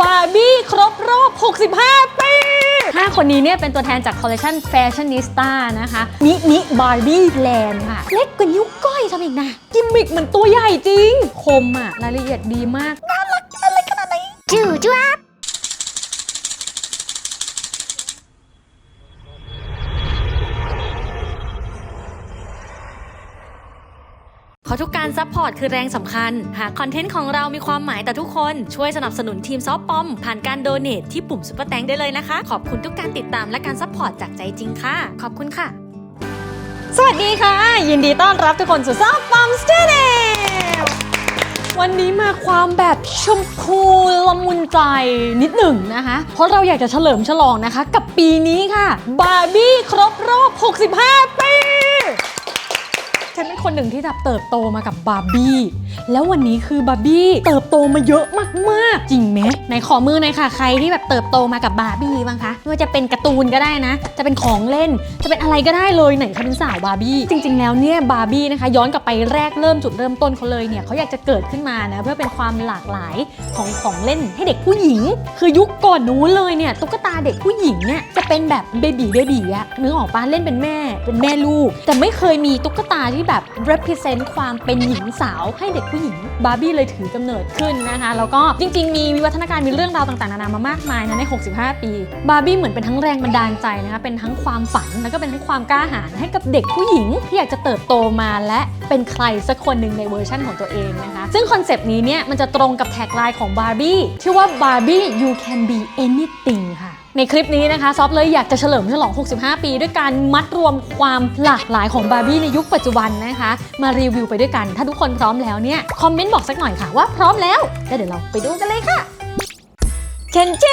บาร์บี้ครบรอบ 65 ปี 5 คนนี้เนี่ยเป็นตัวแทนจากคอลเลคชันแฟชั่นนิสต้านะคะ มินิบาร์บี้แลนด์ค่ะ เล็กกว่านิ้วก้อยทำอีกนะ กิมมิกเหมือนตัวใหญ่จริง คมอะรายละเอียดดีมากจู่จ้าบเพ ราะทุกการซัพพอร์ตคือแรงสำคัญ หากคอนเทนต์ของเรามีความหมายต่อทุกคนช่วยสนับสนุนทีมซอฟต์ปอม ผ่านการโดเน a t ที่ปุ่มซุปเปอร์แตงได้เลยนะคะ ขอบคุณทุกการติดตามและการซัพพอร์ตจากใจจริงค่ะ ขอบคุณค่ะ สวัสดีค่ะ ยินดีต้อนรับทุกคนสู่ซอฟต์บอมสเตเดวันนี้มาความแบบชมพูละมุนใจนิดหนึ่งนะคะ เพราะเราอยากจะเฉลิมฉลองนะคะ กับปีนี้ค่ะ บาร์บี้ครบรอบ 65 ปี ฉันเป็นคนหนึ่งที่แบบเติบโตมากับบาร์บี้ แล้ววันนี้คือบาร์บี้เติบโตมาเยอะมากๆ จริงไหมในขอมือหน่อยค่ะ ใครที่แบบเติบโตมากับบาร์บี้บ้างคะ ไม่ว่าจะเป็นการ์ตูนก็ได้นะ จะเป็นของเล่น จะเป็นอะไรก็ได้เลยไหนคะเป็นสาวบาร์บี้ จริง ๆ แล้วเนี่ยบาร์บี้นะคะ ย้อนกลับไปแรกเริ่มจุดเริ่มต้นเขาเลยเนี่ยเขาอยากจะเกิดขึ้นมานะเพื่อเป็นความหลากหลายของของเล่นให้เด็กผู้หญิง คือยุคก่อนนู้นเลยเนี่ยตุ๊กตาเด็กผู้หญิงเนี่ยจะเป็นแบบเบบีเบบีอะนึกออกปะเล่นเป็นแม่เป็นแม่ลูก แต่ไม่เคยมีตุ๊กตาที่แบบ represent ความเป็นหญิงสาวให้เด็กผู้หญิงบาร์บี้เลยถือกำเนิดขึ้นนะคะ แล้วก็จริง ๆ มีวิวัฒนาการมีเรื่องราวต่างๆนานามามากมายนะใน 65 ปี บาร์บี้เหมือนเป็นทั้งแรงบันดาลใจนะคะเป็นทั้งความฝันแล้วก็เป็นทั้งความกล้าหาญให้กับเด็กผู้หญิงที่อยากจะเติบโตมาและเป็นใครสักคนหนึ่งในเวอร์ชั่นของตัวเองนะคะซึ่งคอนเซปต์นี้เนี่ยมันจะตรงกับแท็กไลน์ของบาร์บี้ที่ว่า Barbie you can be anything ค่ะ ในคลิปนี้นะคะซอฟเลยอยากจะเฉลิมฉลอง 65 ปี ด้วยการมัดรวมความหลากหลายของบาร์บี้ในยุคปัจจุบันนะคะ มารีวิวไปด้วยกัน ถ้าทุกคนพร้อมแล้วเนี่ย คอมเมนต์บอกสักหน่อยค่ะว่าพร้อมแล้วแล้วเดี๋ยวเราไปดูกันเลยค่ะ เชนเช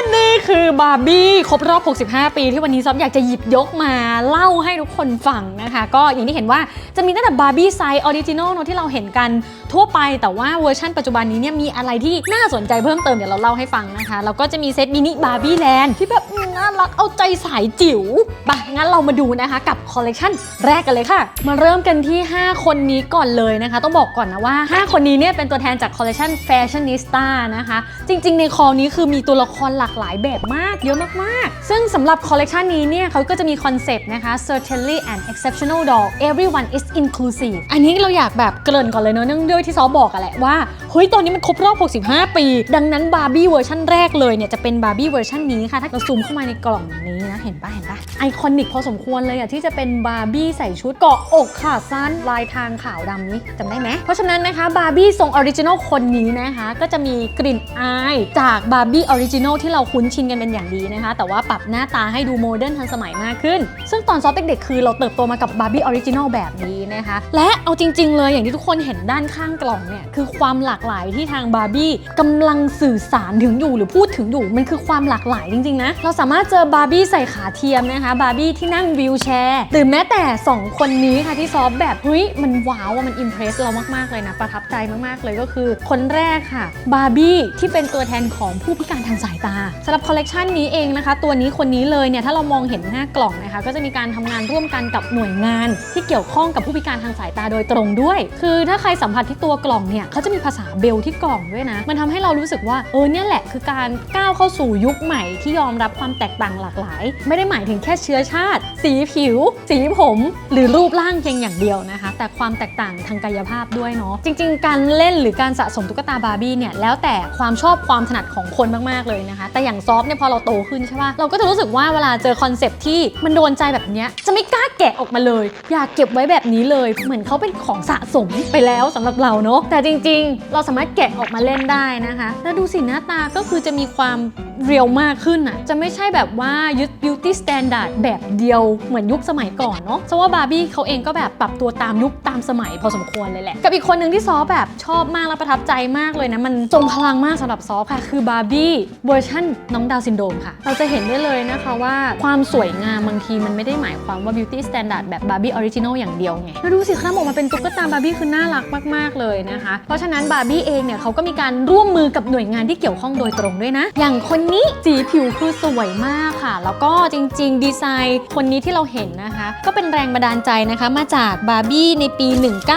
นนี่คือบาร์บี้ครบรอบ 65 ปีที่วันนี้ซอฟอยากจะหยิบยกมาเล่าให้ทุกคนฟังนะคะ ก็อย่างที่เห็นว่าจะมีตั้งแต่บาร์บี้ไซส์ออริจินอลเนอะที่เราเห็นกันทั่วไปแต่ว่าเวอร์ชันปัจจุบันนี้เนี่ยมีอะไรที่น่าสนใจเพิ่มเติมเดี๋ยวเราเล่าให้ฟังนะคะ แล้วก็จะมีเซตมินิบาร์บี้แลนด์ที่แบบ น่ารักเอาใจสายจิ๋วไปงั้นเรามาดูนะคะกับคอลเลกชันแรกกันเลยค่ะ มาเริ่มกันที่ 5 คนนี้ก่อนเลยนะคะ ต้องบอกก่อนนะว่า 5 คนนี้เนี่ยเป็นตัวแทนจากคอลเลกชันแฟชั่นนิสต้านะคะ จริง ๆ ในคอนี้คือมีตัวละครหลากหลายแบบมาก เยอะมากๆ ซึ่งสำหรับคอลเลกชันนี้เนี่ยเขาก็จะมีคอนเซปต์นะคะ certainly an exceptional doll everyone is inclusive อันนี้เราอยากแบบเกริ่นก่อนเลยเนอะเนื่องด้วยที่ซอบอกอะแหละว่า เฮ้ย ตอนนี้มันครบรอบ 65 ปี ดังนั้นบาร์บี้เวอร์ชันแรกเลยเนี่ยจะเป็นบาร์บี้เวอร์ชันนี้ค่ะ ถ้าเราซูมเข้ามาในกล่องนี้นะ เห็นปะเห็นปะไอคอนิกพอสมควรเลยอะที่จะเป็นบาร์บี้ใส่ชุดเกาะอกขาสั้นลายทางขาวดำนี้จำได้ไหม เพราะฉะนั้นนะคะบาร์บี้ทรงออริจินอลคนนี้นะคะก็จะมีกลิ่นอายจากบาร์บี้ออริจินอลที่เราคุ้นชินกันเป็นอย่างดีนะคะ แต่ว่าปรับหน้าตาให้ดูโมเดิร์นทันสมัยมากขึ้น ซึ่งตอนซอฟเด็กๆคือเราเติบโตมากับบาร์บี้ออริจินอลแบบนี้นะคะ และเอาจริง ๆ เลยอย่างที่ทุกคนเห็นด้านข้างกล่องเนี่ยคือความหลากหลายที่ทางบาร์บี้กำลังสื่อสารถึงอยู่หรือพูด ถึงอยู่ มันคือความหลากหลายจริง ๆ นะ เราสามารถเจอบาร์บี้ใส่ขาเทียมนะคะ บาร์บี้ที่นั่งวีลแชร์หรือแม้แต่ 2 คนนี้ค่ะที่ซอฟแบบเฮ้ยมันว้าวอะมันอิมเพรสเรามาก ๆ เลยนะ ประทับใจมาก ๆ เลยก็คือ คนแรกค่ะบาร์บี้ที่เป็นตัวแทนของผู้พิการทางสายตาสำหรับคอลเลกชันนี้เองนะคะ ตัวนี้คนนี้เลยเนี่ยถ้าเรามองเห็นหน้ากล่องนะคะ ก็จะมีการทำงานร่วมกันกับหน่วยงาน ที่เกี่ยวข้องกับผู้พิการทางสายตาโดยตรงด้วย คือถ้าใครสัมผัสที่ตัวกล่องเนี่ยเขาจะมีภาษาเบลที่กล่องด้วยนะ มันทำให้เรารู้สึกว่าเออเนี่ยแหละคือการก้าวเข้าสู่ยุคใหม่ที่ยอมรับความแตกต่างหลากหลาย ไม่ได้หมายถึงแค่เชื้อชาติ สีผิว สีผม หรือรูปร่างเพียงอย่างเดียวนะคะ แต่ความแตกต่างทางกายภาพด้วยเนาะจริง ๆ การเล่นหรือการสะสมตุ๊กตาบาร์บี้เนี่ยแล้วแต่ความชอบความถนัดของคนมากๆเลยนะคะ แต่อย่างซอฟเนี่ยพอเราโตขึ้นใช่ปะเราก็จะรู้สึกว่าเวลาเจอคอนเซปที่มันโดนใจแบบนี้จะไม่กล้าแกะออกมาเลย อยากเก็บไว้แบบนี้เลย เหมือนเขาเป็นของสะสมไปแล้วสำหรับเราเนาะแต่จริง ๆ เราสามารถแกะออกมาเล่นได้นะคะ แล้วดูสิหน้าตาก็คือจะมีความเรียวมากขึ้นอะจะไม่ใช่แบบว่ายึด beauty standard แบบเดียวเหมือนยุคสมัยก่อนเนาะเพราะว่าบาร์บี้เขาเองก็แบบปรับตัวตามยุคตามสมัยพอสมควรเลยแหละ กับอีกคนหนึ่งที่ซอแบบชอบมากและประทับใจมากเลยนะ มันทรงพลังมากสำหรับซอค่ะ คือบาร์บี้เวอร์ชันน้องดาวซินโดมค่ะ เราจะเห็นได้เลยนะคะว่าความสวยงามบางทีมันไม่ได้หมายความว่า beauty standard แบบบาร์บี้ออริจินอลอย่างเดียวไงแล้วดูสิครับออกมาเป็นตุ๊กตาบาร์บี้คือน่ารักมากๆเลยนะคะ เพราะฉะนั้นบาร์บี้เองเนี่ยเขาก็มีการร่วมมือกับหน่วยงานที่เกี่ยวข้องโดยตรงด้วยนะอย่างคนนี้สีผิวคือสวยมากค่ะ แล้วก็จริง ๆ ดีไซน์คนนี้ที่เราเห็นนะคะ ก็เป็นแรงบันดาลใจนะคะ มาจากบาร์บี้ในปี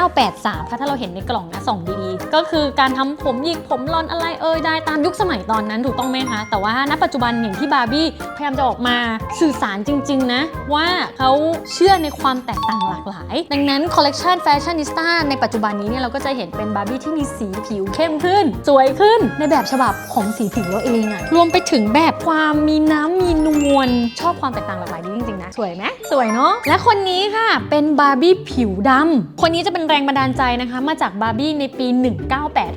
1983 ค่ะ ถ้าเราเห็นในกล่องนะส่องดีๆ ก็คือการทำผมหยิกผมรอนอะไรเอ่ยได้ตามยุคสมัยตอนนั้นถูกต้องไหมคะ แต่ว่าณปัจจุบันอย่างที่บาร์บี้พยายามจะออกมาสื่อสารจริง ๆ นะ ว่าเขาเชื่อในความแตกต่างหลากหลาย ดังนั้นคอลเลกชันแฟชั่นนิสต้าในปัจจุบันนี้เนี่ยเราก็จะเห็นเป็นบาร์บี้ที่มีสีผิวเข้มขึ้น สวยขึ้นในแบบฉบับของสีผิวเราเองอะรวมไปถึงแบบความมีน้ำมีนวลชอบความแตกต่างหลากหลายนี้จริงๆนะ สวยไหมสวยเนาะและคนนี้ค่ะเป็นบาร์บี้ผิวดำ คนนี้จะเป็นแรงบันดาลใจนะคะ มาจากบาร์บี้ในปี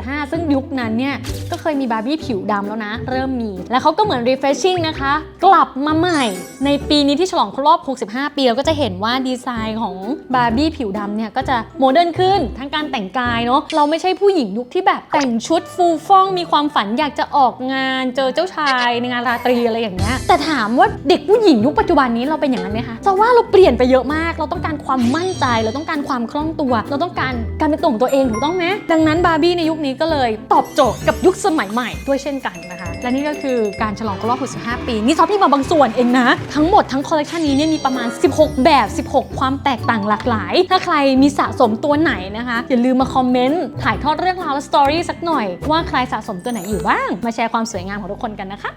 1985ซึ่งยุคนั้นเนี่ยก็เคยมีบาร์บี้ผิวดำแล้วนะ เริ่มมี แล้วเขาก็เหมือน refreshing นะคะ กลับมาใหม่ ในปีนี้ที่ฉลองครบรอบ 65 ปี เราก็จะเห็นว่าดีไซน์ของบาร์บี้ผิวดำเนี่ยก็จะโมเดิร์นขึ้นทั้งการแต่งกายเนาะเราไม่ใช่ผู้หญิงยุคที่แบบแต่งชุดฟูฟ่องมีความฝันอยากจะออกงานเจอเจ้าชายในงานราตรีอะไรอย่างเงี้ยแต่ถามว่าเด็กผู้หญิงยุคปัจจุบันนี้เราเป็นอย่างนั้นไหมคะจะว่าเราเปลี่ยนไปเยอะมาก เราต้องการความมั่นใจ เราต้องการความคล่องตัว เราต้องการการเป็นตัวของตัวเองถูกต้องไหมดังนั้นบาร์บี้ในยุคนี้ก็เลยตอบโจทย์กับยุคสมัยใหม่ด้วยเช่นกันนะคะ และนี่ก็คือการฉลองครบรอบ65 ปี นี่ซอฟพี่มาบางส่วนเองนะ ทั้งหมดทั้งคอลเลคชันนี้เนี่ยมีประมาณ 16 แบบ 16 ความแตกต่างหลากหลาย ถ้าใครมีสะสมตัวไหนนะคะ อย่าลืมมาคอมเมนต์ถ่ายทอดเรื่องราวและสตอรี่สักหน่อย ว่าใครสะสมตัวไหนอยู่บ้าง มาแชร์ความสวยงามของทุกคนกันนะคะ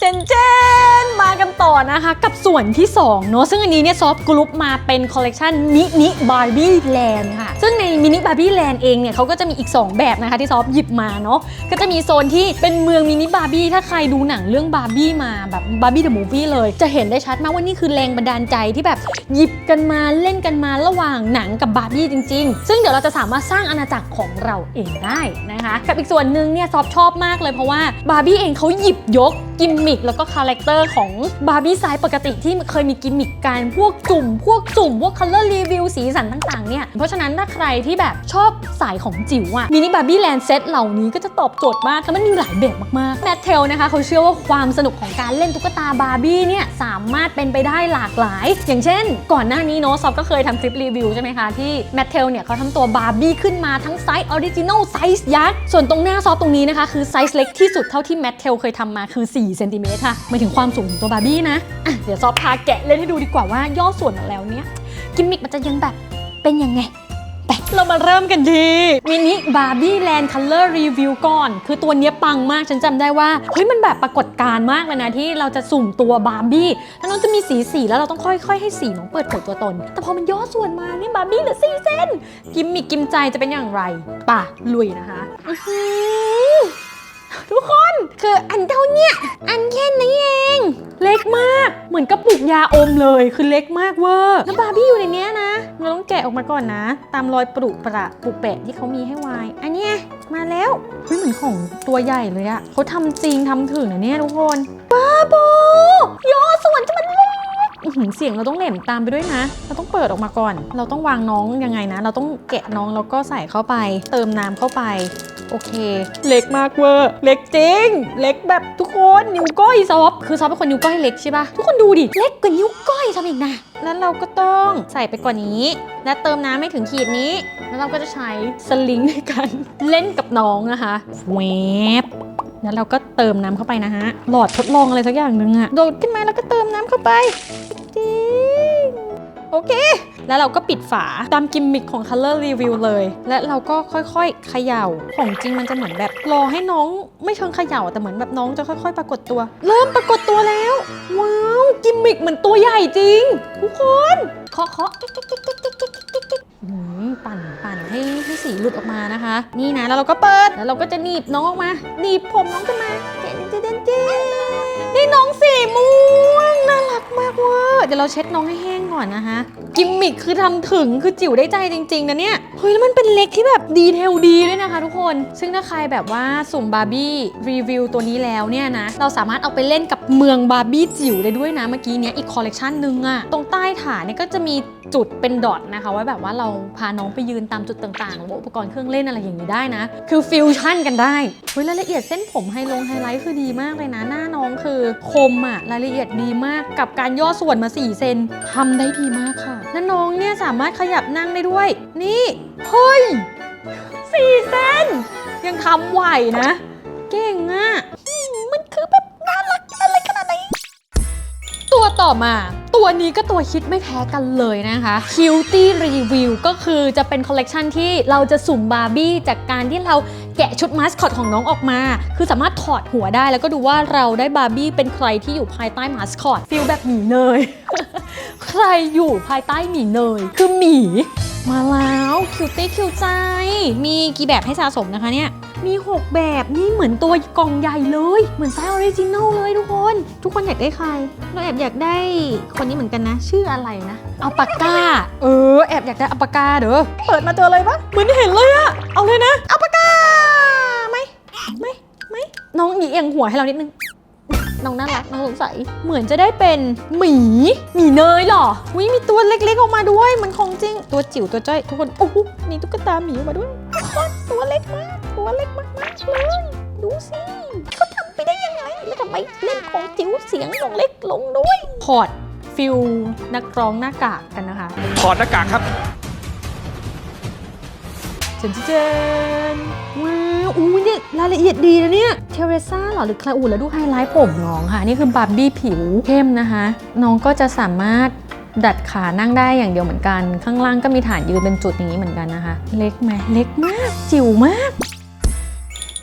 เจนเจนมากันต่อนะคะ กับส่วนที่2เนอะซึ่งอันนี้เนี่ยซอฟกรุ๊ปมาเป็นคอลเลกชันมินิบาร์บี้แลนด์ค่ะ ซึ่ง มินิบาร์บี้แลนด์เองเนี่ยเขาก็จะมีอีก 2 แบบนะคะที่ซอฟหยิบมาเนาะก็จะมีโซนที่เป็นเมืองมินิบาร์บี้ถ้าใครดูหนังเรื่องบาร์บี้มาแบบบาร์บี้เดอะมูฟวี่เลย จะเห็นได้ชัดมากว่านี่คือแรงบันดาลใจที่แบบหยิบกันมาเล่นกันมาระหว่างหนังกับบาร์บี้จริง ๆ ซึ่งเดี๋ยวเราจะสามารถสร้างอาณาจักรของเราเองได้นะคะ กับอีกส่วนหนึ่งเนี่ยซอฟชอบมากเลยเพราะว่าบาร์บี้เองเขาหยิบยก กิมมิคแล้วก็คาแรคเตอร์ของบาร์บี้ไซส์ปกติที่เคยมีกิมมิคการพวกจุ่ม พวกจุ่ม พวกคัลเลอร์รีวิวสีสันต่างๆเนี่ย เพราะฉะนั้นถ้าใครที่แบบชอบสายของจิ๋วอะมินิบาร์บี้แลนด์เซตเหล่านี้ก็จะตอบโจทย์มากแล้วมันมีหลายแบบมากๆแมทเทลนะคะเขาเชื่อว่าความสนุกของการเล่นตุ๊กตาบาร์บี้เนี่ยสามารถเป็นไปได้หลากหลาย อย่างเช่น ก่อนหน้านี้เนาะซอฟก็เคยทำคลิปรีวิวใช่ไหมคะที่แมทเทลเนี่ยเขาทำตัวบาร์บี้ขึ้นมาทั้งไซส์ออริจินอลไซส์ยักษ์ส่วนตรงหน้าซอฟตรงนี้นะคะคือไซส์เล็กที่สุดเท่าที่แมทเทลเคยทำมาคือ4เซนติเมตรค่ะหมายถึงความสูงของตัวบาร์บี้นะอะเดี๋ยวซอฟพาแกะเล่นให้ดูดีกว่าว่าย่อส่วนมาแล้วเนี่ยกิมมิคมันจะยังแบบเป็นยังไงไปเรามาเริ่มกันดีมินิบาร์บี้แลนด์คัลเลอร์รีวิวก่อน คือตัวเนี้ยปังมากฉันจำได้ว่า เฮ้ยมันแบบปรากฏการณ์มากเลยนะที่เราจะสุ่มตัวบาร์บี้แล้วน้องจะมีสีสีแล้วเราต้องค่อยๆ ให้สีน้องเปิดเผยตัวตน แต่พอมันย่อส่วนมาเนี่ยบาร์บี้เหลือสี่เส้นกิมมิกกิมใจจะเป็นอย่างไร ป่ะ ลุยนะคะ ทุกคนคืออันเท่าเนี้ยอันแค่นี้เอง เล็กมากเหมือนกระปุกยาอมเลยคือเล็กมากเวอร์แล้วบาร์บี้อยู่ในเนี้ยนะเราต้องแกะออกมาก่อนนะ ตามรอยปรุประปุแปะที่เขามีให้วายอันเนี้ยมาแล้วเฮ้ยเหมือนของตัวใหญ่เลยอะเขาทำจริงทำถึงนะเนี่ยทุกคนบ้าโบยอส่วนจะมันเล็กอื้อหือเสียงเราต้องเหลมตามไปด้วยนะ เราต้องเปิดออกมาก่อน เราต้องวางน้องยังไงนะ เราต้องแกะน้องแล้วก็ใส่เข้าไป เติมน้ำเข้าไป โอเค เล็กมากเวอร์ เล็กจริง เล็กแบบทุกคนนิ้วก้อยซอฟคือซอฟเป็นคนนิ้วก้อยเล็กใช่ปะทุกคนดูดิ เล็กกว่านิ้วก้อยซอฟอีกนะ แล้วเราก็ต้องใส่ไปกว่านี้ และเติมน้ำไม่ถึงขีดนี้ แล้วเราก็จะใช้สลิงในการเล่นกับน้องนะคะแวบแล้วเราก็เติมน้ำเข้าไปนะฮะ หลอดทดลองอะไรสักอย่างหนึ่งอะโดดขึ้นมาแล้วก็เติมน้ำเข้าไป โอเค แล้วเราก็ปิดฝาตามกิมมิคของ Color Review เลย และเราก็ค่อยๆเขย่า ของจริงมันจะเหมือนแบบรอให้น้องไม่เชิงเขย่าแต่เหมือนแบบน้องจะค่อยๆ ปรากฏตัว เริ่มปรากฏตัวแล้ว ว้าว กิมมิคเหมือนตัวใหญ่จริง ทุกคนเคาะเคาะ ปั่นปั่นให้ให้สีหลุดออกมานะคะ นี่นะแล้วเราก็เปิดแล้วเราก็จะหนีบน้องออกมาหนีบผมน้องขึ้นมาเจนเจนเจนนี่น้องสีม่วงน่ารักมากเวอร์เดี๋ยวเราเช็ดน้องให้แห้งก่อนนะคะกิมมิคคือทำถึงคือจิ๋วได้ใจจริงๆนะเนี่ยเฮ้ยแล้วมันเป็นเล็กที่แบบดีเทลดีด้วยนะคะทุกคน ซึ่งถ้าใครแบบว่าสุ่มบาร์บี้รีวิวตัวนี้แล้วเนี่ยนะเราสามารถเอาไปเล่นกับเมืองบาร์บี้จิ๋วได้ด้วยนะเมื่อกี้เนี้ยอีกคอลเลกชันหนึ่งอะตรงใต้ฐานเนี่ยก็จะมีจุดเป็นดอทนะคะไว้แบบว่าเราพาน้องไปยืนตามจุดต่างๆหรืออุปกรณ์เครื่องเล่นอะไรอย่างนี้ได้นะ คือฟิวชั่นกันได้เฮ้ยรายละเอียดเส้นผมไฮลงไฮไลท์คือดีมากเลยนะ หน้าน้องคือคมอะรายละเอียดดีมากกับการย่อส่วนมา 4 เซนทำได้ดีมากค่ะ และน้องเนี่ยสามารถขยับนั่งได้ด้วย นี่เฮ้ย4เซนยังทำไหวนะ เก่งอะ ตัวต่อมา ตัวนี้ก็ตัวฮิตไม่แพ้กันเลยนะคะ Cutie Review ก็คือจะเป็นคอลเลกชันที่เราจะสุ่มบาร์บี้จากการที่เรา แกะชุดมาสคอตของน้องออกมา คือสามารถถอดหัวได้แล้วก็ดูว่าเราได้บาร์บี้เป็นใครที่อยู่ภายใต้มาสคอตฟิลแบบหมีเนย ใครอยู่ภายใต้หมีเนย คือหมี มาแล้วคิวตี้คิวใจ มีกี่แบบให้สะสมนะคะเนี่ยมี 6 แบบนี่เหมือนตัวกล่องใหญ่เลย เหมือนไซส์ออริจินัลเลยทุกคน ทุกคนอยากได้ใครเราแอบอยากได้คนนี้เหมือนกันนะ ชื่ออะไรนะอัลปาก้า เออ แอบอยากได้อัลปาก้าเด้อเปิดมาเจออะไรปะเหมือนเห็นเลยอะเอาเลยนะอัลปาก้าไหมไหมไหม น้องหยีเอียงหัวให้เรานิดนึง น้องน่ารัก น้องสงสัย เหมือนจะได้เป็นหมี หมีเนยเหรอวิมีตัวเล็กๆออกมาด้วยมันของจริง ตัวจิ๋วตัวจ้อยทุกคน โอ้โหมีตุ๊กตาหมีออกมาด้วยทุกคนตัวเล็กมาก ตัวเล็กมากๆเลย ดูสิเขาทำไปได้ยังไง แล้วทำไมเล่นของจิ๋วเสียงลงเล็กลงด้วยพอดฟิลนักร้องหน้ากากกันนะคะ ถอดหน้ากากครับ เจนเจนว้าวอู้เนี่ยรายละเอียดดีนะเนี่ยเทเรซ่าหรอหรือใครอูแล้วดูไฮไลท์ผมน้องค่ะ นี่คือบาร์บี้ผิวเข้มนะคะ น้องก็จะสามารถดัดขานั่งได้อย่างเดียวเหมือนกัน ข้างล่างก็มีฐานยืนเป็นจุดอย่างนี้เหมือนกันนะคะ เล็กไหมเล็กมากจิ๋วมาก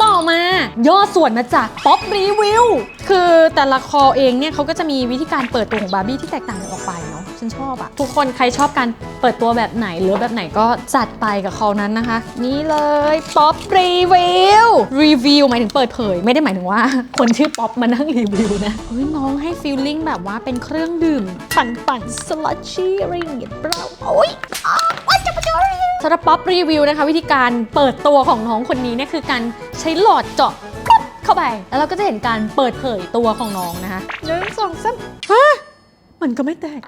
ต่อมาย่อส่วนมาจากป๊อปรีวิวคือแต่ละคอเองเนี่ยเขาก็จะมีวิธีการเปิดตัวของบาร์บี้ที่แตกต่างกันออกไปเนาะ ฉันชอบอะทุกคนใครชอบการเปิดตัวแบบไหน หรือแบบไหนก็จัดไปกับเขานั้นนะคะ นี่เลยป๊อปรีวิวรีวิวหมายถึงเปิดเผย ไม่ได้หมายถึงว่า คนชื่อป๊อปมานั่งรีวิวนะเฮ้ยน้องให้ฟีลลิ่งแบบว่าเป็นเครื่องดื่ม ปั่นปั่นสลัดชี่อะไรอย่างเงี้ยเปล่าโอ๊ยสำหรับป๊อปรีวิวนะคะ วิธีการเปิดตัวของน้องคนนี้เนี่ยคือการใช้หลอดเจาะปุ๊บเข้าไป แล้วเราก็จะเห็นการเปิดเผยตัวของน้องนะคะหนึ่งสองสามฮะมันก็ไม่แตก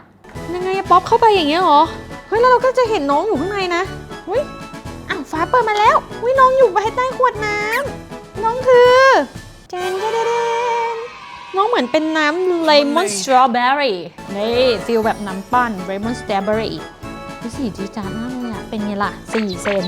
ยังไงอะป๊อปเข้าไปอย่างเงี้ยเหรอ เฮ้ยแล้วเราก็จะเห็นน้องอยู่ข้างในนะเฮ้ยอ้าวฟ้าเปิดมาแล้วเฮ้ยน้องอยู่ภายใต้ขวดน้ำน้องคือเจนเจนเจนเจนน้องเหมือนเป็นน้ำเลมอนสตรอเบอรี่นี่ฟีลแบบน้ำปั้นเลมอนสตรอเบอรี่พี่สีจีดจานมาก เลยอะเป็นไงล่ะ 4 เซน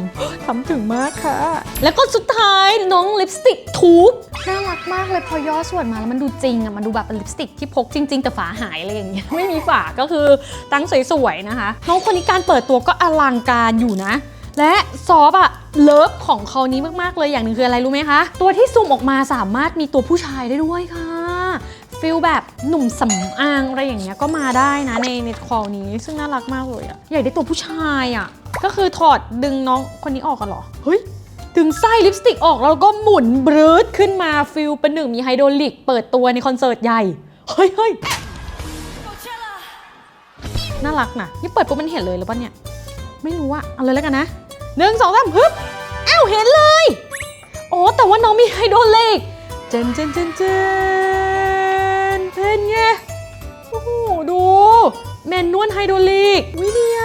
ทำถึงมากค่ะ แล้วก็สุดท้ายน้องลิปสติกทูบน่ารักมากเลยพอย่อส่วนมาแล้วมันดูจริงอะมันดูแบบเป็นลิปสติกที่พกจริง ๆ แต่ฝาหายอะไรอย่างเงี้ยไม่มีฝาก็คือตั้งสวยๆนะคะ น้องคนนี้การเปิดตัวก็อลังการอยู่นะและซอฟอะเลิฟของเขานี้มากๆเลยอย่างหนึ่งคืออะไรรู้ไหมคะ ตัวที่สุ่มออกมาสามารถมีตัวผู้ชายได้ด้วยค่ะ ฟิลแบบหนุ่มสำอางอะไรอย่างเงี้ยก็มาได้นะในในคอนี้ ซึ่งน่ารักมากเลยอะอยากได้ตัวผู้ชายอะก็คือถอดดึงน้องคนนี้ออกกันเหรอ เฮ้ยดึงไส้ลิปสติกออกแล้วก็หมุนบรืดขึ้นมาฟิลเป็นหนึ่งมีไฮโดรลิกเปิดตัวในคอนเสิร์ตใหญ่ เฮ้ยเฮ้ยน่ารักนะนี่เปิดปุ๊บมันเห็นเลยหรือปะเนี่ย ไม่รู้อะเอาเลยแล้วกันนะหนึ่งสองสามฮึบอ้าวเห็นเลย โอ๋อแต่ว่าน้องมีไฮโดรลิกเจนเจนเจนเจน เป็นไง โอ้โห ดูแมนนวลไฮโดรลิกวิเดีย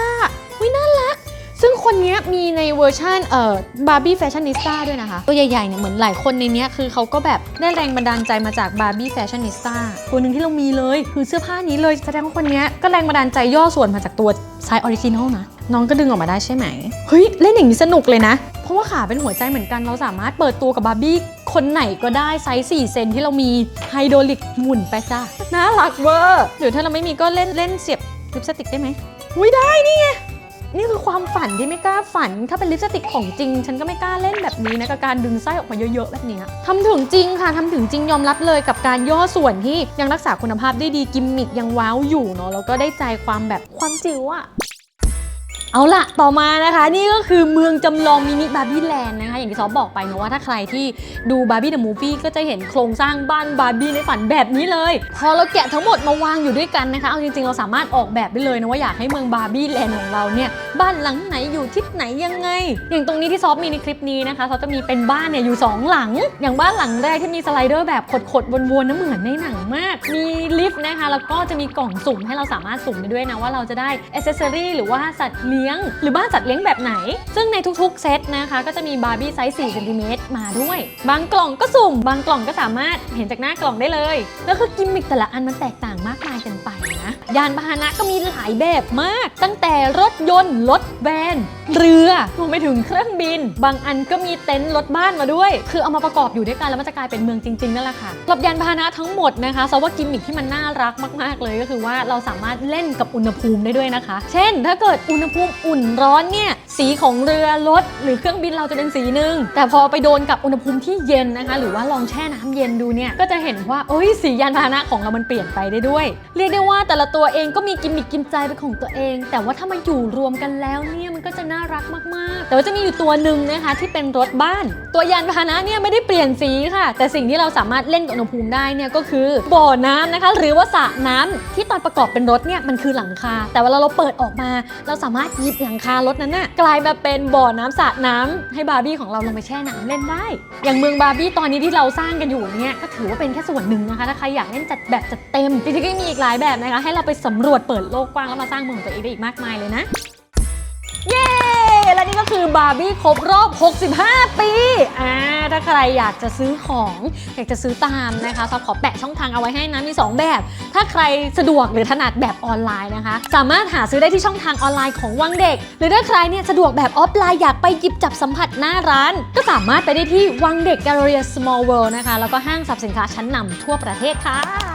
วิน่ารัก ซึ่งคนนี้มีในเวอร์ชันเอ่อบาร์บี้แฟชั่นนิสต้าด้วยนะคะ ตัวใหญ่ๆเนี่ยเหมือนหลายคนในเนี้ยคือเขาก็แบบได้แรงบันดาลใจมาจากบาร์บี้แฟชั่นนิสต้าตัวหนึ่งที่เรามีเลย คือเสื้อผ้านี้เลยแสดงว่าคนนี้ก็แรงบันดาลใจย่อส่วนมาจากตัวไซส์ออริจินอลนะน้องก็ดึงออกมาได้ใช่ไหม เฮ้ย เล่นอย่างนี้สนุกเลยนะ เพราะว่าขาเป็นหัวใจเหมือนกันเราสามารถเปิดตัวกับบาร์บี้ คนไหนก็ได้ไซส์4เซนที่เรามีไฮโดรลิกหมุนไปจ้าน่ารักเวอร์เดี๋ยวถ้าเราไม่มีก็เล่นเล่นเสียบลิปสติกได้ไหมอุ้ยได้นี่ไงนี่คือความฝันที่ไม่กล้าฝัน ถ้าเป็นลิปสติกของจริง ฉันก็ไม่กล้าเล่นแบบนี้นะกับการดึงไส้ออกมาเยอะๆแบบเนี้ยทำถึงจริงค่ะทำถึงจริงยอมรับเลยกับการย่อส่วนที่ยังรักษาคุณภาพได้ดีกิมมิคยังว้าวอยู่เนาะแล้วก็ได้ใจความแบบความจิ๋วอะ เอาละต่อมานะคะ นี่ก็คือเมืองจำลองมินิบาร์บี้แลนด์นะคะ อย่างที่ซอฟบอกไปนะว่าถ้าใครที่ดูบาร์บี้เดอะมูฟวี่ก็จะเห็นโครงสร้างบ้านบาร์บี้ในฝันแบบนี้เลย พอเราแกะทั้งหมดมาวางอยู่ด้วยกันนะคะ เอาจริงๆ เราสามารถออกแบบได้เลยนะว่าอยากให้เมืองบาร์บี้แลนด์ของเราเนี่ย บ้านหลังไหนอยู่ทิศไหนยังไง อย่างตรงนี้ที่ซอฟมีในคลิปนี้นะคะซอฟจะมีเป็นบ้านเนี่ยอยู่สองหลัง อย่างบ้านหลังแรกที่มีสไลเดอร์แบบขดๆวนๆนะเหมือนในหนังมาก มีลิฟต์นะคะแล้วก็จะมีกล่องสุ่มให้เราสามารถสุ่มได้ด้วยนะว่าเราจะได้อ c เซอรี่หรือว่าสัตว์เลี้ยง หรือบ้านจัดเลี้ยงแบบไหน ซึ่งในทุกๆเซตนะคะก็จะมีบาร์บี้ไซส์4เซนติเมตรมาด้วย บางกล่องก็สุ่ม บางกล่องก็สามารถเห็นจากหน้ากล่องได้เลย แล้วคือกิมมิคแต่ละอันมันแตกต่างมากมายกันไป ยานพาหนะก็มีหลายแบบมาก ตั้งแต่รถยนต์ รถแวนเรือรวมไปถึงเครื่องบิน บางอันก็มีเต็นท์รถบ้านมาด้วย คือเอามาประกอบอยู่ด้วยกันแล้วมันจะกลายเป็นเมืองจริงๆนั่นแหละค่ะสำหรับยานพาหนะทั้งหมดนะคะซะว่ากิมมิคที่มันน่ารักมาก ๆ เลยก็คือว่าเราสามารถเล่นกับอุณหภูมิได้ด้วยนะคะ เช่น ถ้าเกิดอุณหภูมิอุ่นร้อนเนี่ยสีของเรือรถหรือเครื่องบินเราจะเป็นสีหนึ่งแต่พอไปโดนกับอุณหภูมิที่เย็นนะคะ หรือว่าลองแช่น้ำเย็นดูเนี่ยก็จะเห็นว่าเอ้ยสียานพาหนะของเรามันเปลี่ยนไปได้ด้วย เรียกได้ว่าแต่ละตัวัวเองก็มีกิมมิคกิมใจเป็นของตัวเอง แต่ว่าถ้ามาอยู่รวมกันแล้วเนี่ย ก็จะน่ารักมากๆ แต่ว่าจะมีอยู่ตัวหนึ่งนะคะที่เป็นรถบ้าน ตัวยานพาหนะเนี่ยไม่ได้เปลี่ยนสีค่ะ แต่สิ่งที่เราสามารถเล่นกับอุณหภูมิได้เนี่ยก็คือบ่อน้ำนะคะ หรือว่าสระน้ำที่ตอนประกอบเป็นรถเนี่ยมันคือหลังคา แต่เวลาเราเปิดออกมา เราสามารถหยิบหลังคารถนั้นน่ะกลายมาเป็นบ่อน้ำสระน้ำให้บาร์บี้ของเราลงไปแช่น้ำเล่นได้ อย่างเมืองบาร์บี้ตอนนี้ที่เราสร้างกันอยู่เนี่ยก็ถือว่าเป็นแค่ส่วนหนึ่งนะคะถ้าใครอยากเล่นจัดแบบจัดเต็มจริงๆก็มีอีกหลายแบบนะคะให้เราไปสำรวจเปิดโลกกว้างแล้วมาสร้างเมืองตัวเองได้อีกมากมายเลยนะ นี่ก็คือบาร์บี้ครบรอบ 65 ปีอ่าถ้าใครอยากจะซื้อของ อยากจะซื้อตามนะคะซอฟขอแปะช่องทางเอาไว้ให้นะ มี 2 แบบ ถ้าใครสะดวกหรือถนัดแบบออนไลน์นะคะ สามารถหาซื้อได้ที่ช่องทางออนไลน์ของวังเด็ก หรือถ้าใครเนี่ยสะดวกแบบออฟไลน์อยากไปหยิบจับสัมผัสหน้าร้าน ก็สามารถไปได้ที่วังเด็ก Galleria Small World นะคะ แล้วก็ห้างสรรพสินค้าชั้นนำทั่วประเทศค่ะ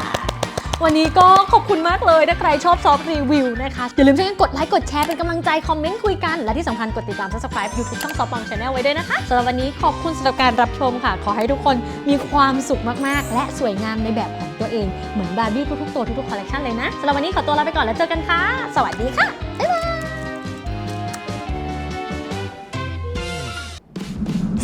วันนี้ก็ขอบคุณมากเลยถ้าใครชอบซอฟรีวิวนะคะอย่าลืมช่วยกันกดไลค์กดแชร์เป็นกำลังใจคอมเมนต์คุยกัน และที่สำคัญกดติดตาม subscribe YouTube ช่องซอฟต์บอมชาแนลไว้ด้วยนะคะสำหรับวันนี้ขอบคุณสำหรับการรับชมค่ะ ขอให้ทุกคนมีความสุขมากๆ และสวยงามในแบบของตัวเอง เหมือนบาร์บี้ทุกๆตัวทุกๆคอลเลคชันเลยนะสำหรับวันนี้ขอตัวลาไปก่อนแล้วเจอกันค่ะ สวัสดีค่ะ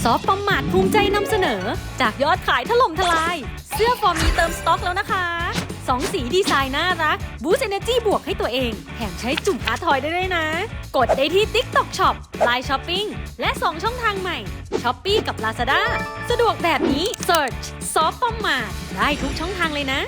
ซอฟต์ปอมมาดภูมิใจนำเสนอ จากยอดขายถล่มทลาย เสื้อฟอร์มีเติมสต็อกแล้วนะคะ 2 สีดีไซน์น่ารักบูสเอเนจีบวกให้ตัวเอง แถมใช้จุ่มอาร์ทอยได้ด้วยนะ กดได้ที่ TikTok Shop Line Shopping และ 2 ช่องทางใหม่ Shopee กับ Lazada สะดวกแบบนี้ Search ซอฟต์ปอมมา ได้ทุกช่องทางเลยนะ